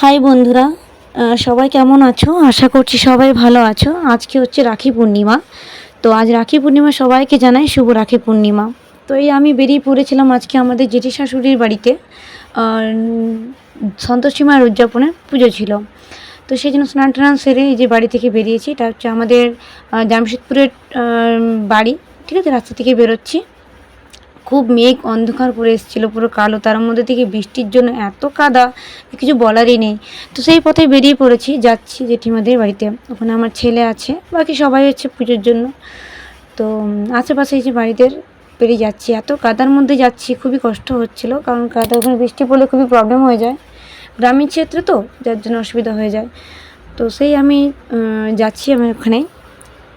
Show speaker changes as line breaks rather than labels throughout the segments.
High বন্ধুরা সবাই কেমন আছো? আশা করছি সবাই ভালো আছো। আজকে হচ্ছে রাখি পূর্ণিমা। তো আজ রাখি পূর্ণিমা সবাইকে জানাই শুভ রাখি পূর্ণিমা। তো এই আমি বেরিয়ে পড়েছিলাম আজকে আমাদের জেঠি শাশুড়ির বাড়িতে। আর, উম, সন্তোষী মায়ের উদযাপনে পুজো ছিল। তো সেই জন্য স্নান টান সেরে এই যে বাড়ি থেকে বেরিয়েছি। এটা হচ্ছে আমাদের জামশেদপুরের বাড়ি। ঠিক আছে? রাস্তা থেকে বেরোচ্ছি। খুব মেঘ অন্ধকার করে এসেছিল, পুরো কালো। তার মধ্যে থেকে বৃষ্টির জন্য এত কাদা, কিছু বলারই নেই। তো সেই পথে বেরিয়ে পড়েছি, যাচ্ছি জেঠিমাদের বাড়িতে। ওখানে আমার ছেলে আছে, বাকি সবাই হচ্ছে পুজোর জন্য। তো আশেপাশে যে বাড়িদের পেরিয়ে যাচ্ছি। এত কাদার মধ্যে যাচ্ছি, খুবই কষ্ট হচ্ছিল, কারণ কাদা, ওখানে বৃষ্টি পড়লে খুবই প্রবলেম হয়ে যায়। গ্রামীণ ক্ষেত্রে তো, যার জন্য অসুবিধা হয়ে যায়। তো সেই আমি যাচ্ছি আমি ওখানে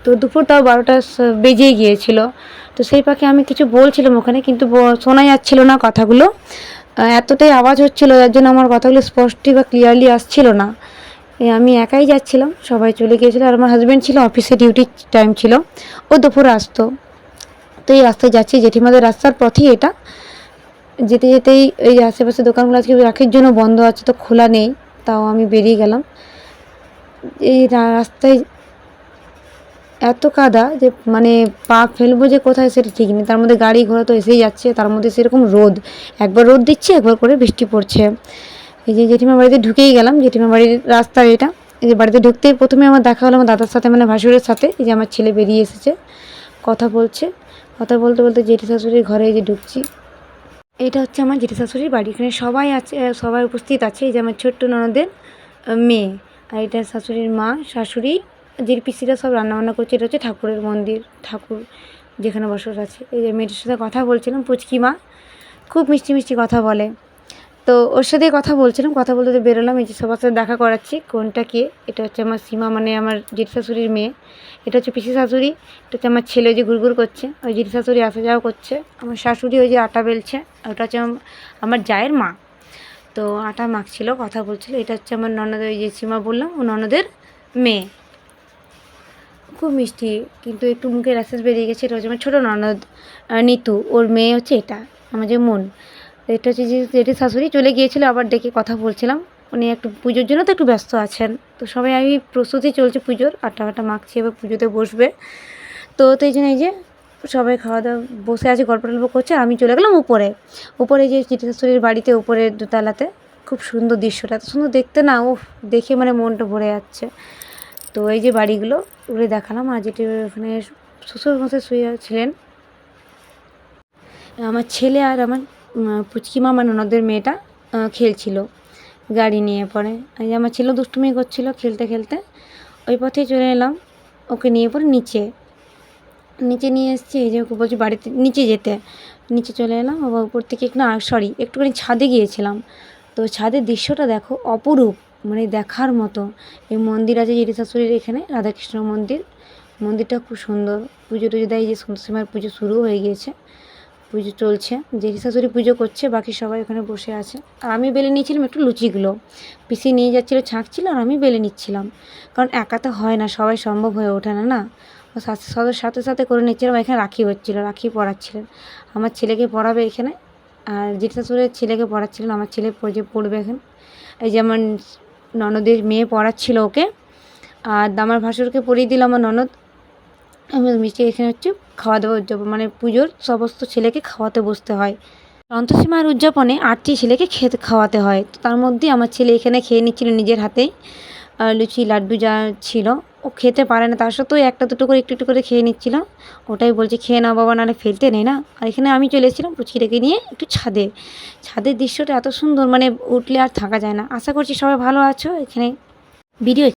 তো দুপুর তাও বারোটা বেজে গিয়েছিল। তো সেই পাখি আমি কিছু বলছিলাম ওখানে, কিন্তু শোনা যাচ্ছিল না কথাগুলো। এতটাই আওয়াজ হচ্ছিল, যার জন্য আমার কথাগুলো স্পষ্টই বা ক্লিয়ারলি আসছিল না। আমি একাই যাচ্ছিলাম, সবাই চলে গিয়েছিল। আর আমার হাজব্যান্ড ছিল অফিসে ডিউটি টাইম ছিল। ও দুপুরে আসতো। তো এই রাস্তায় যাচ্ছি, জেঠিমাদের রাস্তার পথেই এটা। যেতে যেতেই এই আশেপাশে দোকানগুলো আজকে রাখির জন্য বন্ধ আছে, তো খোলা নেই, তাও আমি বেরিয়ে গেলাম। এই রাস্তায় এত কাদা যে মানে পা ফেলব যে কোথায় সেটা ঠিক নেই। তার মধ্যে গাড়ি ঘোড়া তো এসেই যাচ্ছে, তার মধ্যে সেরকম রোদ। একবার রোদ দিচ্ছে, একবার করে বৃষ্টি পড়ছে। এই যে জেঠিমা বাড়িতে ঢুকেই গেলাম জেঠিমা বাড়ির রাস্তা এটা। এই যে বাড়িতে ঢুকতেই প্রথমে আমার দেখা হলো আমার দাদার সাথে মানে ভাসুরের সাথে। এই যে আমার ছেলে বেরিয়ে এসেছে, কথা বলছে। কথা বলতে বলতে জেঠি শাশুড়ির ঘরে যে ঢুকছি। এটা হচ্ছে আমার জেঠি শাশুড়ির বাড়ি, এখানে সবাই আছে সবাই উপস্থিত আছে। এই যে আমার ছোট্ট ননদের মেয়ে। আর এটা শাশুড়ির মা, শাশুড়ি যে পিসিরা সব রান্নাবান্না করছে, এটা হচ্ছে ঠাকুরের মন্দির, ঠাকুর যেখানে বসত আছে। এই যে মেয়েটির সাথে কথা বলছিলাম, পুচকি মা, খুব মিষ্টি মিষ্টি কথা বলে। তো ওর সাথে কথা বলছিলাম, কথা বলতে বেরোলাম, এই যে সবার সাথে দেখা করাচ্ছি, কোনটা কে, এটা হচ্ছে আমার সীমা মানে আমার জেঠি শাশুড়ির মেয়ে, এটা হচ্ছে পিসি শাশুড়ি, এটা হচ্ছে আমার ছেলে যে গুড়গুড় করছে, ওই জেঠি শাশুড়ি আসা যাওয়া করছে, আমার শাশুড়ি ওই যে আটা বেলছে ওটা হচ্ছে আমার জায়ের মা। তো আটা মাখছিল, কথা বলছিল, এটা হচ্ছে আমার ননদের, ওই যে সীমা বললাম, ও ননদের মেয়ে। খুব মিষ্টি, কিন্তু একটু মুখে র্যাসেস বেরিয়ে গেছে, এটা হচ্ছে আমার ছোটো ননদ নিতু, ওর মেয়ে হচ্ছে এটা, আমার যে মন। এটা হচ্ছে যে জেঠি শাশুড়ি চলে গিয়েছিল, আবার ডেকে কথা বলছিলাম, উনি একটু পুজোর জন্য তো একটু ব্যস্ত আছেন, তো সবাই আমি প্রস্তুতি চলছে পুজোর আটা আটা মাখছি, এবার পুজোতে বসবে। তো তো এই জন্য এই যে সবাই খাওয়া দাওয়া, বসে আছে, গল্প টল্প করছে, আমি চলে গেলাম উপরে। উপরে যে জেঠি শাশুড়ির বাড়িতে উপরে দোতলাতে, খুব সুন্দর দৃশ্যটা, এত সুন্দর দেখতে না ও দেখে মানে মনটা ভরে যাচ্ছে। তো এই যে বাড়িগুলো উড়ে দেখালাম, আর যেটি ওখানে শ্বশুর মশাই শুয়ে ছিলেন। আমার ছেলে আর আমার পুচকি মামা ননদের মেয়েটা খেলছিল গাড়ি নিয়ে পরে। এই যে আমার ছেলে দুষ্টুমি করছিল খেলতে খেলতে, ওই পথেই চলে এলাম, ওকে নিয়ে পরে নিচে। নিচে নিয়ে এসেছি, এই যে ওকে বলছি বাড়িতে নিচে যেতে। নিচে চলে এলাম, আবার উপর থেকে একটু না সরি একটুখানি ছাদে গিয়েছিলাম। তো ছাদের দৃশ্যটা দেখো অপরূপ। মানে দেখার মতো। এই মন্দির আছে জেঠি শাশুড়ির এখানে, রাধাকৃষ্ণ মন্দির। মন্দিরটা খুব সুন্দর। পুজো টুজো দেয় যে সন্ধ্যের সময় পুজো শুরু হয়ে গিয়েছে। পুজো চলছে। জেঠি শাশুড়ি পুজো করছে, বাকি সবাই ওখানে বসে আছে। আর আমি বেলে নিয়েছিলাম একটু লুচিগুলো। পিসি নিয়ে যাচ্ছিল, ছাঁকছিল আর আমি বেলে নিচ্ছিলাম। কারণ একা তো হয় না, সবাই সম্ভব হয়ে ওঠে না না? ও সা- সবার সাথে সাথে করে নিচ্ছিলাম, এখানে রাখি হচ্ছিল, রাখি পড়াচ্ছিলেন আমার ছেলেকে পড়াবে এখানে। আর জেঠি শাশুড়ির ছেলেকে পড়াচ্ছিলেন, আমার ছেলে যে পড়বে এখানে। এই যেমন ননদের মেয়ে পড়াচ্ছিল ওকে। আর দামার ভাসুরকে পড়িয়ে দিল আমার ননদ। মিষ্টি, এখানে হচ্ছে খাওয়া দাওয়া উদযাপন মানে পুজোর সমস্ত ছেলেকে খাওয়াতে বসতে হয়। সন্তোষীমার উদযাপনে আটটি ছেলেকে খেতে খাওয়াতে হয়। তার মধ্যে আমার ছেলে এখানে খেয়ে নিচ্ছিল নিজের হাতেই। লুচি, লাড্ডু যা ছিল ও খেতে পারে না, তার সত্ত্বেও একটা দুটো করে একটু একটু করে খেয়ে নিচ্ছিলাম। ওটাই বলছে, খেয়ে নাও বাবা, নাহলে ফেলতে নেই না। আর এখানে আমি চলে এসেছিলাম পুচকিটাকে নিয়ে একটু ছাদে। ছাদের দৃশ্যটা এত সুন্দর মানে উঠলে আর থাকা যায় না। আশা করছি সবাই ভালো আছো। এখানে ভিডিও